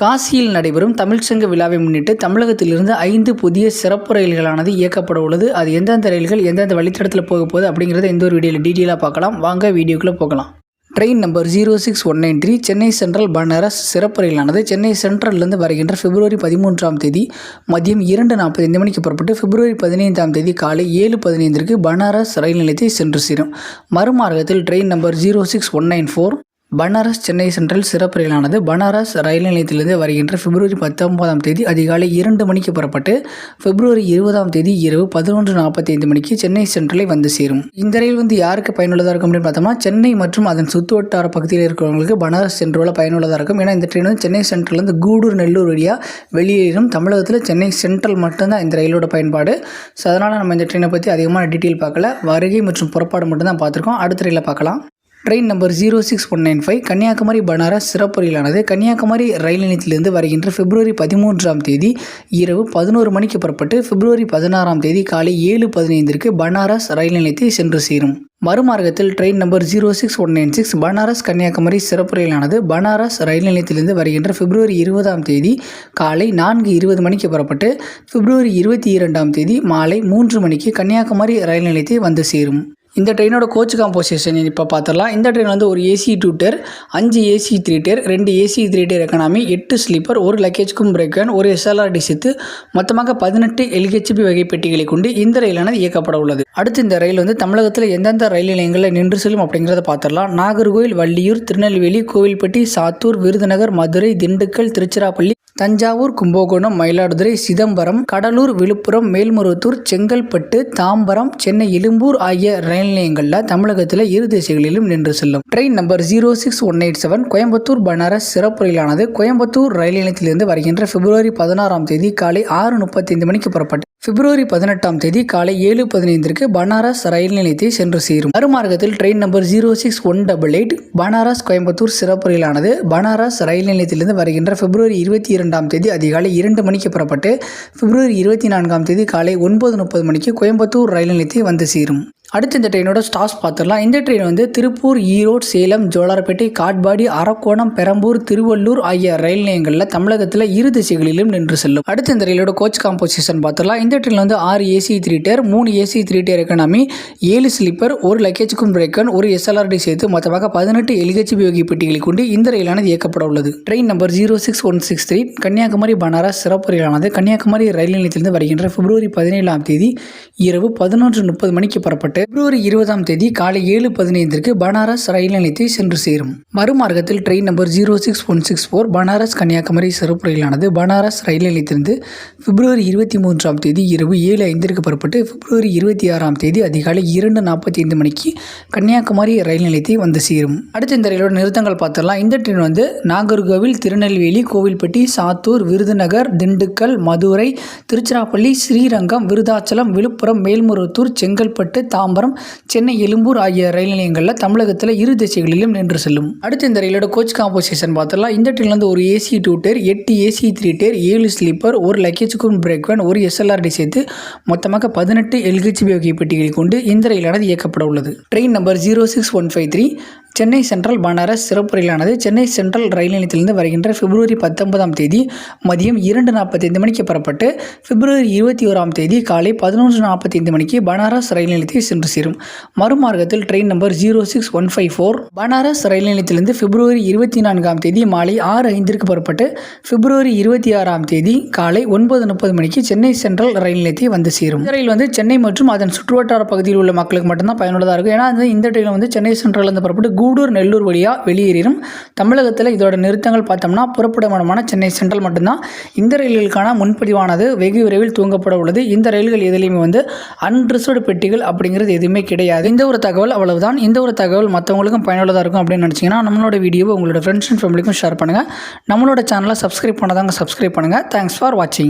காசியில் நடைபெறும் தமிழ்ச்சங்க விழாவை முன்னிட்டு தமிழகத்திலிருந்து ஐந்து புதிய சிறப்பு ரயில்களானது இயக்கப்பட உள்ளது. அது எந்தெந்த ரயில்கள் எந்தெந்த வழித்தடத்தில் போக போகுது அப்படிங்கிறத எந்த ஒரு வீடியோவில் டீட்டெயிலாக பார்க்கலாம். வாங்க வீடியோக்குள்ளே போகலாம். Train number zero six one nine three Chennai Central Banaras சிறப்பு ரயிலானது சென்னை சென்ட்ரல்லிருந்து வருகின்ற பிப்ரவரி பதிமூன்றாம் தேதி மதியம் இரண்டு நாற்பத்தைந்து மணிக்கு புறப்பட்டு பிப்ரவரி பதினைந்தாம் தேதி காலை ஏழு பதினைந்திற்கு பனாரஸ் ரயில் நிலையத்தை சென்று சேரும். மறுமார்க்கத்தில் train number zero six one nine four Banaras Chennai Central சிறப்பு ரயிலானது பனாரஸ் ரயில் நிலையத்திலிருந்து வருகின்ற பிப்ரவரி பத்தொன்பதாம் தேதி அதிகாலை இரண்டு மணிக்கு புறப்பட்டு பிப்ரவரி இருபதாம் தேதி இரவு பதினொன்று நாற்பத்தி ஐந்து மணிக்கு சென்னை சென்ட்ரலை வந்து சேரும். இந்த ரயில் வந்து யாருக்கு பயனுள்ளதாக இருக்கும் அப்படின்னு பார்த்தோம்னா சென்னை மற்றும் அதன் சுற்று வட்டார பகுதியில் இருக்கிறவங்களுக்கு பனாரஸ் சென்ட்ரோல பயனுள்ளதாக இருக்கும். ஏன்னா இந்த ட்ரெயின் வந்து சென்னை சென்ட்ரல்லேருந்து கூடூர் நெல்லூர் வழியாக வெளியேறும். தமிழகத்தில் சென்னை சென்ட்ரல் மட்டும்தான் இந்த ரயிலோட பயன்பாடு. ஸோ அதனால் நம்ம இந்த ட்ரெயினை பற்றி அதிகமான டீட்டெயில் பார்க்கல. வருகை மற்றும் புறப்பாடு மட்டும்தான் பார்த்துருக்கோம். அடுத்த ரயிலில் பார்க்கலாம். Train number zero six one nine five Kanyakumari Banaras சிறப்பு ரயிலானது கன்னியாகுமரி ரயில் நிலையத்திலிருந்து வருகின்ற பிப்ரவரி பதிமூன்றாம் தேதி இரவு பதினோரு மணிக்கு புறப்பட்டு பிப்ரவரி பதினாறாம் தேதி காலை ஏழு பதினைந்திற்கு பனாரஸ் ரயில் நிலையத்தை சென்று சேரும். மறுமார்க்கத்தில் train number zero six one nine six Banaras Kanyakumari சிறப்பு ரயிலானது பனாரஸ் ரயில் நிலையத்திலிருந்து வருகின்ற பிப்ரவரி இருபதாம் தேதி காலை நான்கு இருபது மணிக்கு புறப்பட்டு பிப்ரவரி இருபத்தி இரண்டாம் தேதி மாலை மூன்று மணிக்கு கன்னியாகுமரி ரயில் நிலையத்தை வந்து சேரும். இந்த ட்ரெயினோட கோச் காம்போசிஷன் இப்போ பார்த்துடலாம் இந்த ட்ரெயின் வந்து ஒரு ஏசி டூ டேர் அஞ்சு ஏசி த்ரீ டேர் ரெண்டு ஏசி த்ரீ டேர் எக்கனாமி எட்டு ஸ்லீப்பர் ஒரு லக்கேஜ்க்கும் பிரேக்கன் ஒரு எஸ்எல்ஆர்டி சேர்த்து மொத்தமாக பதினெட்டு எல்ஹெச்பி வகை பெட்டிகளை கொண்டு இந்த ரயிலானது இயக்கப்பட உள்ளது. அடுத்து இந்த ரயில் வந்து தமிழகத்தில் எந்தெந்த ரயில் நிலையங்களில் நின்று செல்லும் அப்படிங்கிறத பார்த்துடலாம் நாகர்கோவில் வள்ளியூர் திருநெல்வேலி கோவில்பட்டி சாத்தூர் விருதுநகர் மதுரை திண்டுக்கல் திருச்சிராப்பள்ளி தஞ்சாவூர் கும்பகோணம் மயிலாடுதுறை சிதம்பரம் கடலூர் விழுப்புரம் மேல்மருவத்தூர் செங்கல்பட்டு தாம்பரம் சென்னை எழும்பூர் ஆகிய ரயில் நிலையங்களில் தமிழகத்தில் இரு திசைகளிலும் நின்று செல்லும். Train number zero six one eight seven Coimbatore Banaras சிறப்பு ரயிலானது கோயம்புத்தூர் ரயில் நிலையத்திலிருந்து வருகின்ற பிப்ரவரி பதினாறாம் தேதி காலை ஆறு முப்பத்தைந்து மணிக்கு புறப்பட்டு பிப்ரவரி பதினெட்டாம் தேதி காலை ஏழு பதினைந்திற்கு பனாரஸ் ரயில் நிலையத்தை சென்று சேரும். மறுமார்க்கத்தில் train number zero six one double eight Banaras Coimbatore சிறப்பு ரயிலானது பனாரஸ் ரயில் நிலையத்திலிருந்து வருகின்ற பிப்ரவரி இருபத்தி இரண்டாம் தேதி அதிகாலை இரண்டு மணிக்கு புறப்பட்டு பிப்ரவரி இருபத்தி நான்காம் தேதி காலை ஒன்பது முப்பது மணிக்கு கோயம்புத்தூர் ரயில் நிலையத்தை வந்து சேரும். அடுத்து இந்த ட்ரெயினோட ஸ்டாப்ஸ் பார்த்துடலாம். இந்த ட்ரெயின் வந்து திருப்பூர் ஈரோடு சேலம் ஜோலார்பேட்டை காட்பாடி அரக்கோணம் பெரம்பூர் திருவள்ளூர் ஆகிய ரயில் நிலையங்களில் தமிழகத்தில் இரு திசைகளிலும் நின்று செல்லும். அடுத்து இந்த ரயிலோட கோச் காம்போசிஷன் பார்த்துடலாம். இந்த ட்ரெயின் வந்து ஆறு ஏசி த்ரீ டேர் மூணு ஏசி த்ரீ டேர் எக்கனாமி ஏழு ஸ்லீப்பர் ஒரு லக்கேஜுக்கும் பிரேக்கன் ஒரு எஸ்எல்ஆர்டி சேர்த்து மொத்தமாக பதினெட்டு எல்ஹெச்பி வகை பெட்டிகளை கொண்டு இந்த ரயிலானது இயக்கப்பட உள்ளது. Train number zero six one six three Kanyakumari Banaras சிறப்பு ரயிலானது கன்னியாகுமரி ரயில் நிலையத்திலிருந்து வருகின்ற பிப்ரவரி பதினேழாம் தேதி இரவு பதினொன்று முப்பது மணிக்கு புறப்பட்டு பிப்ரவரி இருபதாம் தேதி காலை ஏழு பதினைந்திற்கு பனாரஸ் ரயில் நிலையத்தை சென்று சேரும். மறுமார்க்கத்தில் train number zero six one six four Banaras Kanyakumari சிறப்பு ரயிலானது பனாரஸ் ரயில் நிலையத்திலிருந்து பிப்ரவரி இருபத்தி மூன்றாம் தேதி இரவு ஏழு ஐந்திற்கு புறப்பட்டு பிப்ரவரி இருபத்தி ஆறாம் தேதி அதிகாலை இரண்டு நாற்பத்தி ஐந்து மணிக்கு கன்னியாகுமரி ரயில் நிலையத்தை வந்து சேரும். அடுத்து இந்த ரயிலோட நிறுத்தங்கள் பார்த்துடலாம். இந்த ட்ரெயின் வந்து நாகர்கோவில் திருநெல்வேலி கோவில்பட்டி சாத்தூர் விருதுநகர் திண்டுக்கல் மதுரை திருச்சிராப்பள்ளி ஸ்ரீரங்கம் விருதாச்சலம் விழுப்புரம் மேல்மருவத்தூர் செங்கல்பட்டு தாம்பரம் சென்னை எழும்பூர் ஆகிய ரயில் நிலையங்களில் தமிழகத்தில் இரு திசைகளிலும் நின்று செல்லும். அடுத்து இந்த ரயிலோட கோச் காம்போசிஷன் பார்த்துடலாம். இந்த ட்ரெயின்லேருந்து ஒரு ஏசி டூ டேர் எட்டு ஏசி த்ரீ டேர் ஏழு ஸ்லீப்பர் ஒரு லக்கேஜுக்கும் பிரேக் வேன் ஒரு எஸ்எல்ஆர்டி சேர்த்து மொத்தமாக பதினெட்டு எல்ஹெச்பி வகை பெட்டிகளை கொண்டு இந்த ரயிலானது இயக்கப்பட உள்ளது. Train number zero six one five three Chennai Central Banaras சிறப்பு ரயிலானது சென்னை சென்ட்ரல் ரயில் நிலையத்திலிருந்து வருகின்ற பிப்ரவரி பத்தொன்பதாம் தேதி மதியம் இரண்டு நாற்பத்தைந்து மணிக்கு புறப்பட்டு பிப்ரவரி இருபத்தி ஓராம் தேதி காலை பதினொன்று நாற்பத்தைந்து மணிக்கு பனாரஸ் ரயில் நிலையத்தை சென்று சேரும். மறுமார்க்கத்தில் train number zero six one five four Banaras ரயில் நிலையத்திலிருந்து பிப்ரவரி இருபத்தி நான்காம் தேதி மாலை ஆறு ஐந்திற்கு புறப்பட்டு பிப்ரவரி இருபத்தி ஆறாம் தேதி காலை ஒன்பது முப்பது மணிக்கு சென்னை சென்ட்ரல் ரயில் நிலையத்தை வந்து சேரும். இந்த ரயில் வந்து சென்னை மற்றும் அதன் சுற்றுவட்டார பகுதியில் உள்ள மக்களுக்கு மட்டும்தான் பயனுள்ளதாக இருக்கும். ஏன்னா வந்து இந்த ட்ரெயின் வந்து சென்னை சென்ட்ரல்லேருந்து புறப்பட்டு கூடூர் நெல்லூர் வழியாக வெளியேறும் தமிழகத்தில் இதோட நிறுத்தங்கள் பார்த்தோம்னா புறப்படமானமான சென்னை சென்ட்ரல் மட்டும்தான். இந்த ரயில்களுக்கான முன்பதிவானது வெகு விரைவில் துவங்கப்பட உள்ளது. இந்த ரயில்கள் எதுலேயுமே வந்து அன்ரிசர்வ்டு பெட்டிகள் அப்படிங்கிறது எதுவுமே கிடையாது. இந்த ஒரு தகவல் அவ்வளவுதான். இந்த ஒரு தகவல் மற்றவங்களுக்கும் பயனுள்ளதாக இருக்கும் அப்படின்னு நினச்சிங்கன்னா நம்மளோட வீடியோவை உங்களோட ஃப்ரெண்ட்ஸ் அண்ட் ஃபேமிலிக்கும் ஷேர் பண்ணுங்கள் நம்மளோட சேனலை சப்ஸ்கிரைப் பண்ணதாங்க சப்ஸ்கிரைப் பண்ணுங்கள் தேங்க்ஸ் ஃபார் வாட்சிங்